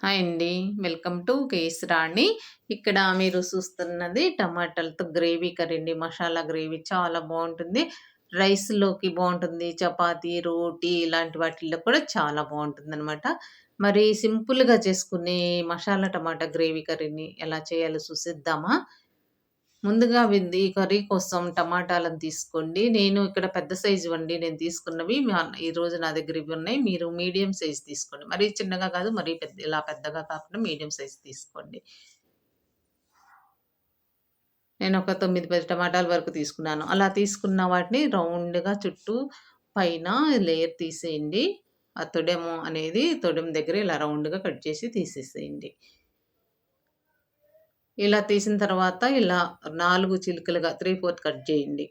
Hi అండి. Welcome to కేస్ రాణి. ఇక్కడ మీరు చూస్తున్నది టమాటాలతో గ్రేవీ కర్రీ అండి. మసాలా గ్రేవీ చాలా బాగుంటుంది రైస్‌లోకి బాగుంటుంది చపాతీ, రోటీ ఇలాంటి వాటిల్లో కూడా చాలా బాగుంటుంది అనమాట మరి సింపుల్‌గా చేసుకునే మసాలా టమాటా గ్రేవీ కర్రీని ఎలా చేయాలో చూసిద్దామా ముందుగా ఈ కర్రీ కోసం టమాటాలను తీసుకోండి. నేను ఇక్కడ పెద్ద సైజు వండి నేను తీసుకున్నవి. మా ఈరోజు నా దగ్గర ఇవి ఉన్నాయి. మీరు మీడియం సైజ్ తీసుకోండి. మరీ చిన్నగా కాదు, మరీ పెద్ద ఇలా పెద్దగా కాకుండా మీడియం సైజ్ తీసుకోండి. నేను ఒక 9, 10 టమాటాల వరకు తీసుకున్నాను. అలా తీసుకున్న వాటిని రౌండ్‌గా చుట్టూ పైన లేయర్ తీసేయండి. ఆ తొడెము అనేది తొడెం దగ్గర ఇలా రౌండ్‌గా కట్ చేసి తీసేసేయండి. ఇలా తీసిన తర్వాత ఇలా నాలుగు చిలుకలుగా 3/4 కట్ చేయండి.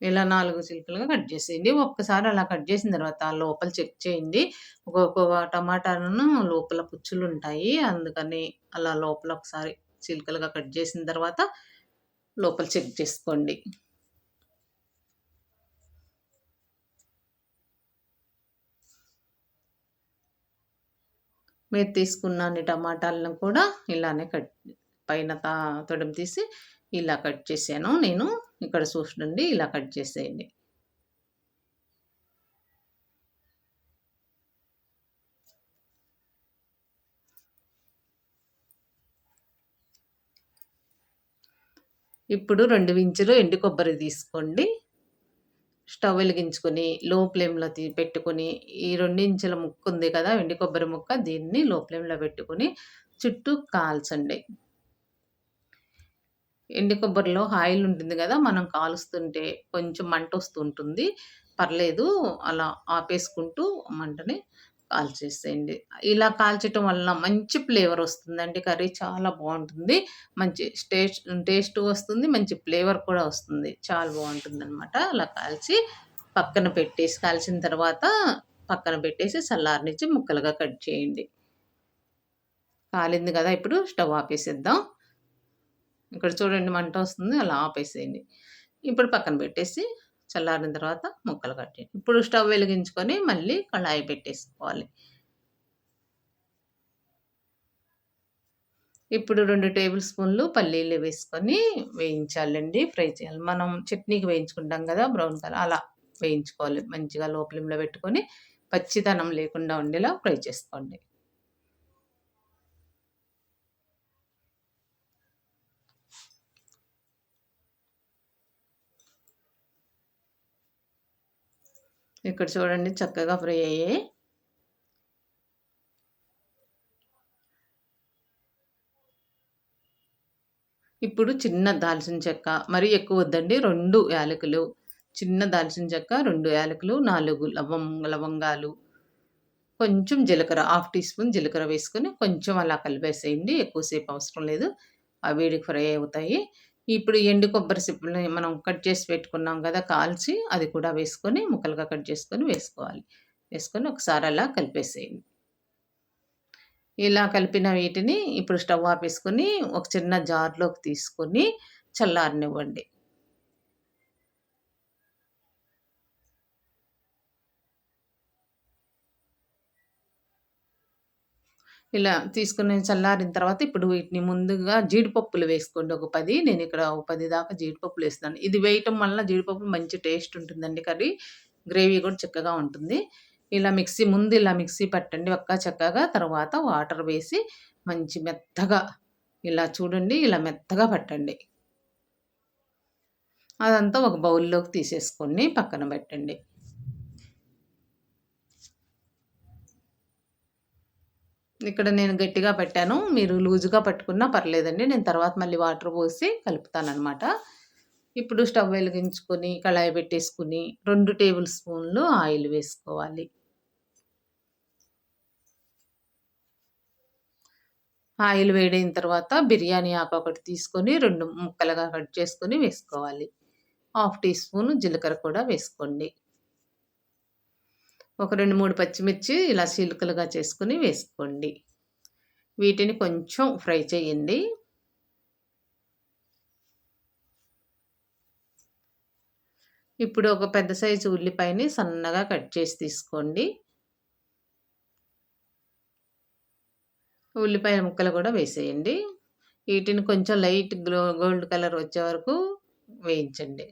ఇలా నాలుగు చిలుకలుగా కట్ చేసేయండి. ఒక్కసారి అలా కట్ చేసిన తర్వాత లోపల చెక్ చేయండి. ఒక్కొక్క టమాటాను లోపల పుచ్చులు ఉంటాయి అందుకని అలా లోపల ఒకసారి చిలుకలుగా కట్ చేసిన తర్వాత లోపల చెక్ చేసుకోండి. మీరు తీసుకున్న అన్ని టమాటాలను కూడా ఇలానే కట్ పైన తా తొడం తీసి ఇలా కట్ చేశాను నేను. ఇక్కడ చూడండి ఇలా కట్ చేసేయండి. ఇప్పుడు రెండు ఇంచులు ఎండు కొబ్బరి తీసుకోండి. స్టవ్ వెలిగించుకొని లో ఫ్లేమ్‌లో తీ పెట్టుకొని ఈ రెండించుల ముక్క ఉంది కదా! ఎండు కొబ్బరి ముక్క దీన్ని లో ఫ్లేమ్‌లో పెట్టుకొని చుట్టూ కాల్చండి. ఎండి కొబ్బరిలో ఆయిల్ ఉంటుంది కదా మనం కాలుస్తుంటే కొంచెం మంట వస్తుంటుంది పర్లేదు అలా ఆపేసుకుంటూ మంటని కాల్చేసేయండి. ఇలా కాల్చటం వలన మంచి ఫ్లేవర్ వస్తుందండి. కర్రీ చాలా బాగుంటుంది మంచి టేస్ట్ టేస్ట్ వస్తుంది. మంచి ఫ్లేవర్ కూడా వస్తుంది. చాలా బాగుంటుంది అనమాట అలా కాల్చి పక్కన పెట్టేసి కాల్చిన తర్వాత పక్కన పెట్టేసి చల్లారనిచ్చి ముక్కలుగా కట్ చేయండి. కాలింది కదా ఇప్పుడు స్టవ్ ఆపేసేద్దాం. ఇక్కడ చూడండి మంట వస్తుంది. అలా ఆపేసేయండి. ఇప్పుడు పక్కన పెట్టేసి చల్లారిన తర్వాత ముక్కలు కట్టేయండి ఇప్పుడు స్టవ్ వెలిగించుకొని మళ్ళీ కళాయి పెట్టేసుకోవాలి. ఇప్పుడు రెండు టేబుల్ స్పూన్లు పల్లీలు వేసుకొని వేయించాలండి. ఫ్రై చేయాలి. మనం చట్నీకి వేయించుకుంటాం కదా బ్రౌన్ కలర్ అలా వేయించుకోవాలి. మంచిగా లో ఫ్లేమ్‌లో పెట్టుకొని పచ్చిదనం లేకుండా ఉండేలా ఫ్రై చేసుకోండి. ఇక్కడ చూడండి చక్కగా ఫ్రై అయ్యాయి. ఇప్పుడు చిన్న దాల్చిన చెక్క మరి ఎక్కువ వద్దండి. రెండు యాలకులు, చిన్న దాల్చిన చెక్క, రెండు యాలకులు, నాలుగు లవం లవంగాలు, కొంచెం జీలకర్ర హాఫ్ టీ స్పూన్ జీలకర్ర వేసుకొని కొంచెం అలా కలిపేసేయండి. ఎక్కువసేపు అవసరం లేదు. ఆ వేడికి ఫ్రై అవుతాయి. ఇప్పుడు ఎండు కొబ్బరి సిప్పల్ని మనం కట్ చేసి పెట్టుకున్నాం కదా కాల్చి అది కూడా వేసుకొని ముక్కలుగా కట్ చేసుకొని వేసుకోవాలి. వేసుకొని ఒకసారి అలా కలిపేసేయండి. ఇలా కలిపిన వీటిని ఇప్పుడు స్టవ్ ఆపేసుకొని ఒక చిన్న జార్‌లోకి తీసుకొని చల్లారనివ్వండి. ఇలా తీసుకుని చల్లారిన తర్వాత ఇప్పుడు వీటిని ముందుగా జీడిపప్పులు వేసుకోండి ఒక పది నేను ఇక్కడ ఒక పది దాకా జీడిపప్పులు వేస్తున్నాను. ఇది వేయటం వల్ల జీడిపప్పు మంచి టేస్ట్ ఉంటుందండి కర్రీ. గ్రేవీ కూడా చక్కగా ఉంటుంది. ఇలా మిక్సీ ముందు ఇలా మిక్సీ పట్టండి ఒక్క చక్కగా. తర్వాత వాటర్ వేసి మంచి మెత్తగా ఇలా చూడండి ఇలా మెత్తగా పట్టండి. అదంతా ఒక బౌల్‌లోకి తీసేసుకొని పక్కన పెట్టండి. ఇక్కడ నేను గట్టిగా పట్టాను. మీరు లూజుగా పట్టుకున్నా పర్లేదండి. నేను తర్వాత మళ్ళీ వాటర్ పోసి కలుపుతానమాట ఇప్పుడు స్టవ్ వెలిగించుకొని కళాయి పెట్టేసుకొని రెండు టేబుల్ స్పూన్లు ఆయిల్ వేసుకోవాలి. ఆయిల్ వేడైన తర్వాత బిర్యానీ ఆకు ఒకటి తీసుకొని రెండు ముక్కలుగా కట్ చేసుకొని వేసుకోవాలి. హాఫ్ టీ స్పూన్ జీలకర్ర కూడా వేసుకోండి. ఒక 2, 3 పచ్చిమిర్చి ఇలా చీలికలుగా చేసుకొని వేసుకోండి. వీటిని కొంచెం ఫ్రై చేయండి. ఇప్పుడు ఒక పెద్ద సైజు ఉల్లిపాయని సన్నగా కట్ చేసి తీసుకోండి. ఉల్లిపాయ ముక్కలు కూడా వేసేయండి వీటిని కొంచెం లైట్ గ్లో గోల్డ్ కలర్ వచ్చే వరకు వేయించండి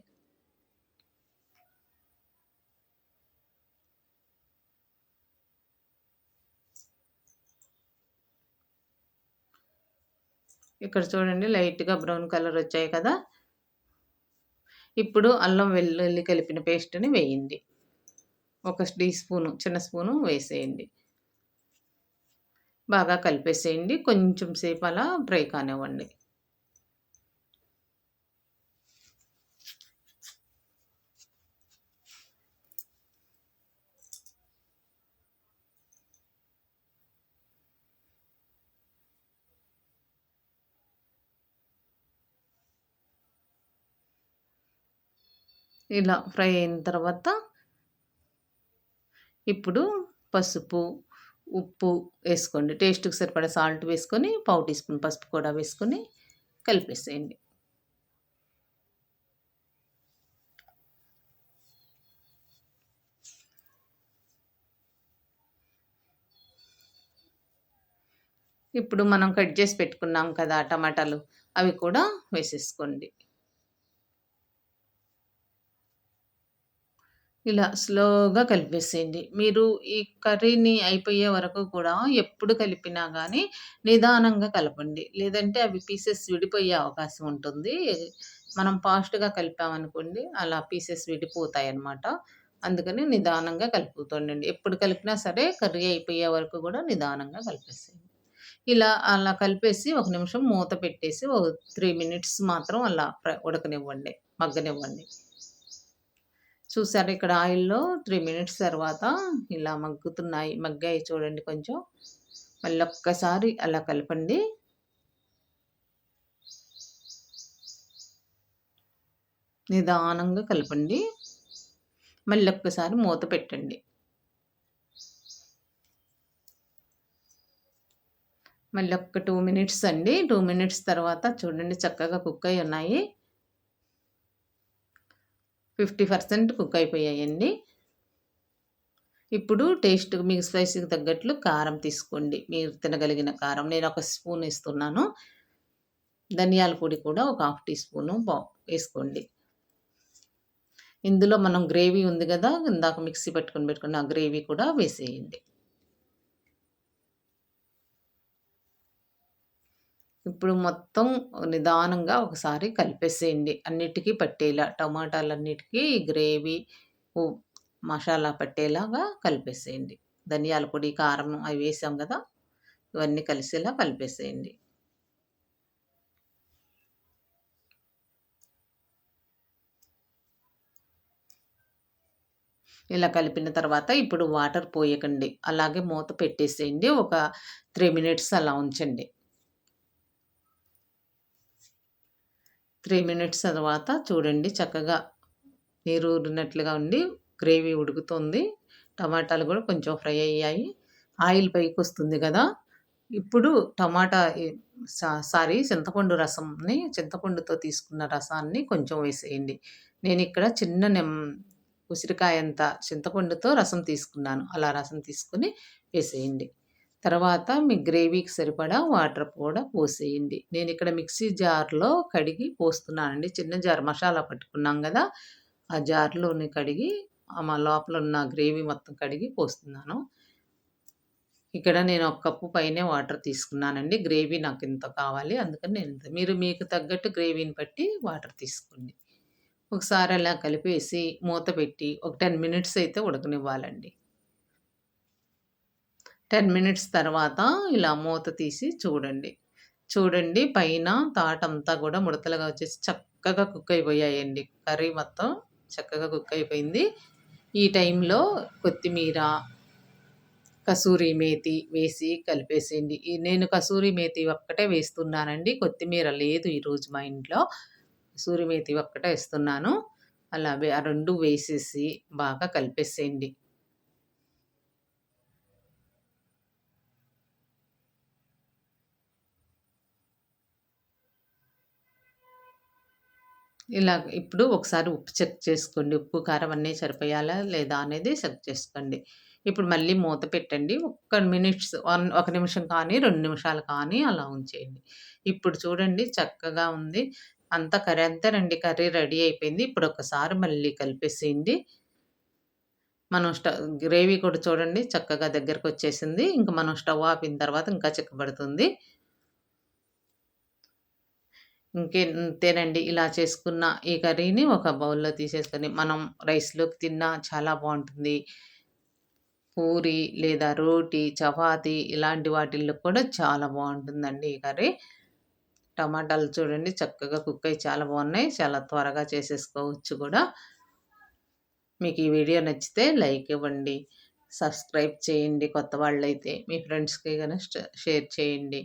ఇక్కడ చూడండి లైట్గా బ్రౌన్ కలర్ వచ్చాయి కదా. ఇప్పుడు అల్లం వెల్లుల్లి కలిపిన పేస్ట్ని వేయండి. ఒక టీ స్పూను చిన్న స్పూను వేసేయండి. బాగా కలిపేసేయండి. కొంచెం సేపు అలా ఫ్రై కానివ్వండి. ఇలా ఫ్రై అయిన తర్వాత ఇప్పుడు పసుపు ఉప్పు వేసుకోండి. టేస్ట్కి సరిపడా సాల్ట్ వేసుకొని పావు టీ స్పూన్ పసుపు కూడా వేసుకొని కలిపేసేయండి. ఇప్పుడు మనం కట్ చేసి పెట్టుకున్నాం కదా టమాటాలు అవి కూడా వేసేసుకోండి. ఇలా స్లోగా కలిపేసేయండి. మీరు ఈ కర్రీని అయిపోయే వరకు కూడా ఎప్పుడు కలిపినా కానీ నిదానంగా కలపండి. లేదంటే అవి పీసెస్ విడిపోయే అవకాశం ఉంటుంది. మనం ఫాస్ట్గా కలిపామనుకోండి అలా పీసెస్ విడిపోతాయి అన్నమాట అందుకని నిదానంగా కలుపుతుండండి. ఎప్పుడు కలిపినా సరే కర్రీ అయిపోయే వరకు కూడా నిదానంగా కలిపేసేయండి. ఇలా అలా కలిపేసి ఒక నిమిషం మూత పెట్టేసి ఒక త్రీ మినిట్స్ మాత్రం అలా ఉడకనివ్వండి. మగ్గనివ్వండి. చూసారు ఇక్కడ ఆయిల్లో త్రీ మినిట్స్ తర్వాత ఇలా మగ్గుతున్నాయి. మగ్గాయి చూడండి కొంచెం. మళ్ళీ ఒక్కసారి అలా కలపండి. నిదానంగా కలపండి. మళ్ళీ ఒక్కసారి మూత పెట్టండి. మళ్ళీ ఒక్క టూ మినిట్స్ అండి. టూ మినిట్స్ తర్వాత చూడండి చక్కగా కుక్ అయి ఉన్నాయి. ఫిఫ్టీ పర్సెంట్ కుక్ అయిపోయాయండి ఇప్పుడు టేస్ట్ మీకు స్పైసీకి తగ్గట్లు కారం తీసుకోండి. మీరు తినగలిగిన కారం. నేను ఒక స్పూన్ ఇస్తున్నాను ధనియాల పొడి కూడా ఒక హాఫ్ టీ స్పూను వేసుకోండి. ఇందులో మనం గ్రేవీ ఉంది కదా ఇందాక మిక్సీ పెట్టుకొని పెట్టుకున్న ఆ గ్రేవీ కూడా వేసేయండి. ఇప్పుడు మొత్తం నిదానంగా ఒకసారి కలిపేసేయండి. అన్నిటికీ పట్టేలా టమాటాలన్నిటికీ గ్రేవీ మసాలా పట్టేలాగా కలిపేసేయండి. ధనియాల పొడి కారం అవి వేసాం కదా ఇవన్నీ కలిసేలా కలిపేసేయండి. ఇలా కలిపిన తర్వాత ఇప్పుడు వాటర్ పోయకండి. అలాగే మూత పెట్టేసేయండి. ఒక త్రీ మినిట్స్ అలా ఉంచండి. త్రీ మినిట్స్ తర్వాత చూడండి చక్కగా నీరు ఊరినట్లుగా ఉండి గ్రేవీ ఉడుకుతుంది. టమాటాలు కూడా కొంచెం ఫ్రై అయ్యాయి. ఆయిల్ పైకి వస్తుంది కదా. ఇప్పుడు టమాటా సారీ చింతపండు రసంని చింతపండుతో తీసుకున్న రసాన్ని కొంచెం వేసేయండి. నేను ఇక్కడ చిన్న నిమ్ ఉసిరికాయంత చింతపండుతో రసం తీసుకున్నాను. అలా రసం తీసుకుని వేసేయండి. తర్వాత మీ గ్రేవీకి సరిపడా వాటర్ కూడా పోసేయండి. నేను ఇక్కడ మిక్సీ జార్లో కడిగి పోస్తున్నానండి. చిన్న జార్ మసాలా పట్టుకున్నాం కదా ఆ జార్లోని కడిగి మా లోపల ఉన్న గ్రేవీ మొత్తం కడిగి పోస్తున్నాను. ఇక్కడ నేను ఒక కప్పు పైనే వాటర్ తీసుకున్నానండి. గ్రేవీ నాకు ఇంత కావాలి అందుకని నేను మీరు మీకు తగ్గట్టు గ్రేవీని బట్టి వాటర్ తీసుకోండి. ఒకసారి అలా కలిపేసి మూత పెట్టి ఒక టెన్ మినిట్స్ అయితే ఉడకనివ్వాలండి. టెన్ మినిట్స్ తర్వాత ఇలా మూత తీసి చూడండి. చూడండి పైన తాటంతా కూడా ముడతలుగా వచ్చేసి చక్కగా కుక్ అయిపోయాయండి. కర్రీ మొత్తం చక్కగా కుక్ అయిపోయింది. ఈ టైంలో కొత్తిమీర కసూరి మేతి వేసి కలిపేసేయండి. నేను కసూరి మేతి ఒక్కటే వేస్తున్నానండి. కొత్తిమీర లేదు ఈరోజు మా ఇంట్లో. కసూరి మేతి ఒక్కటే వేస్తున్నాను. అలా ఆ రెండు వేసేసి బాగా కలిపేసేయండి. ఇలా ఇప్పుడు ఒకసారి ఉప్పు చెక్ చేసుకోండి ఉప్పు కారం అన్నీ సరిపోయాలా లేదా అనేది చెక్ చేసుకోండి ఇప్పుడు మళ్ళీ మూత పెట్టండి. ఒక్క మినిట్స్ వన్ ఒక నిమిషం కానీ, రెండు నిమిషాలు కానీ అలా ఉంచేయండి. ఇప్పుడు చూడండి చక్కగా ఉంది. అంతా కర్రీ అంతేనండి కర్రీ రెడీ అయిపోయింది. ఇప్పుడు ఒకసారి మళ్ళీ కలిపేసేయండి. మనం స్టవ్ గ్రేవీ కూడా చూడండి చక్కగా దగ్గరకు వచ్చేసింది ఇంకా మనం స్టవ్ ఆపిన తర్వాత ఇంకా చిక్కబడుతుంది. ఇంకే ఇంతేనండి. ఇలా చేసుకున్న ఈ కర్రీని ఒక బౌల్‌లో తీసేసుకొని మనం రైస్‌లోకి తిన్నా చాలా బాగుంటుంది పూరి లేదా రోటీ, చపాతి ఇలాంటి వాటిల్లో కూడా చాలా బాగుంటుందండి ఈ కర్రీ. టమాటాలు చూడండి చక్కగా కుక్ అయ్యి చాలా బాగున్నాయి చాలా త్వరగా చేసేసుకోవచ్చు కూడా. మీకు ఈ వీడియో నచ్చితే లైక్ ఇవ్వండి. సబ్స్క్రైబ్ చేయండి కొత్త వాళ్ళైతే. మీ ఫ్రెండ్స్‌కి కానీ షేర్ చేయండి.